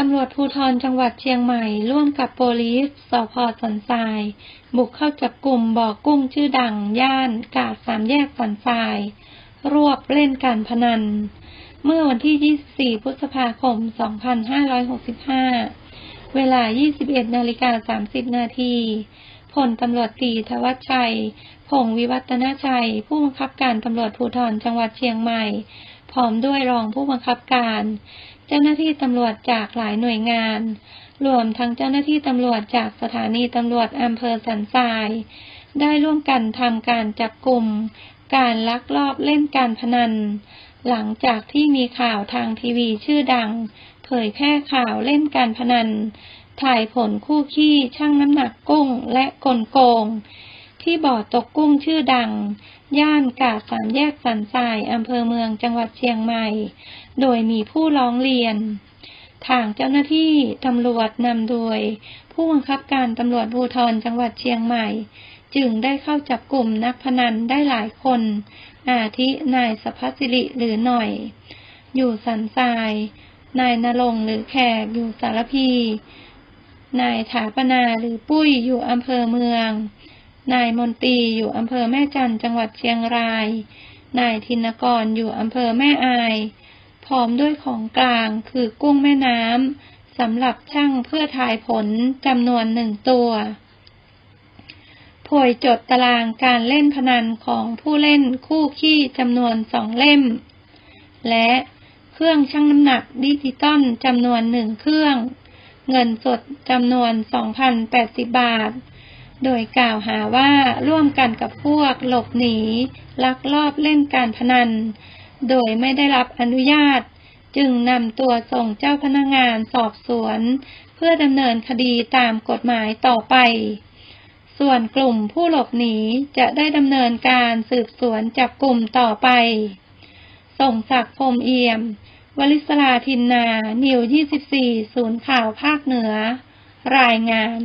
ตำรวจภูธรจังหวัดเชียงใหม่ ร่วมกับโปลิสสพสันทราย บุกเข้าจับกลุ่มบ่อกุ้งชื่อดัง ย่านกาดสามแยกสันทราย รวบเล่นการพนัน เมื่อวันที่ 24 พฤษภาคม 2565 เวลา 21นาฬิกา30 นาทีพลตำรวจตีทวัชชัย พงวิวัฒนาชัย ผู้บังคับการตำรวจภูธรจังหวัดเชียงใหม่ พร้อมด้วยรองผู้บังคับการ เจ้าหน้าที่ตำรวจจากหลายหน่วยงาน รวมทั้งเจ้าหน้าที่ตำรวจจากสถานีตำรวจอำเภอสันทราย ได้ร่วมกันทำการจับกลุ่ม การลักลอบเล่นการพนัน หลังจากที่มีข่าวทางทีวีชื่อดัง เผยแพร่ข่าวเล่นการพนัน ถ่ายผลคู่ขี้ชั่งน้ำหนักกุ้งและกลโกง ที่บ่อตกกุ้งชื่อดัง ย่านกาดสามแยกสันทรายอำเภอเมืองจังหวัดเชียงใหม่ โดยมีผู้ร้องเรียน ทางเจ้าหน้าที่ตำรวจนำโดย ผู้บังคับการตำรวจภูธรจังหวัดเชียงใหม่ จึงได้เข้าจับกลุ่มนักพนันได้หลายคน อาทินายสภัสิริหรือหน่อย อยู่สันทราย นายนรงหรือแขกอยู่สารพี นายถาปนาหรือปุ้ยอยู่อำเภอเมือง นายมนตรีอยู่อำเภอแม่จันจังหวัดเชียงราย นายธินกรอยู่อำเภอแม่อาย พร้อมด้วยของกลางคือกุ้งแม่น้ำสำหรับช่างเพื่อทายผลจำนวนหนึ่งตัวผวยจดตารางการเล่นพนันของผู้เล่นคู่ขี้จำนวนสองเล่ม และเครื่องชั่งน้ำหนักดิจิตอลจำนวนหนึ่งเครื่อง เงินสดจำนวน 2,080 บาท โดยกล่าวหาว่าร่วมกันกับพวกหลบหนี ลักลอบเล่นการพนัน โดยไม่ได้รับอนุญาต จึงนำตัวส่งเจ้าพนักงานสอบสวน เพื่อดำเนินคดีตามกฎหมายต่อไป ส่วนกลุ่มผู้หลบหนีจะได้ดำเนินการสืบสวนจับกลุ่มต่อไปส่งศักดิ์พรมเอี่ยม วลิศราทินนา นิว 24 ศูนย์ข่าวภาคเหนือ รายงาน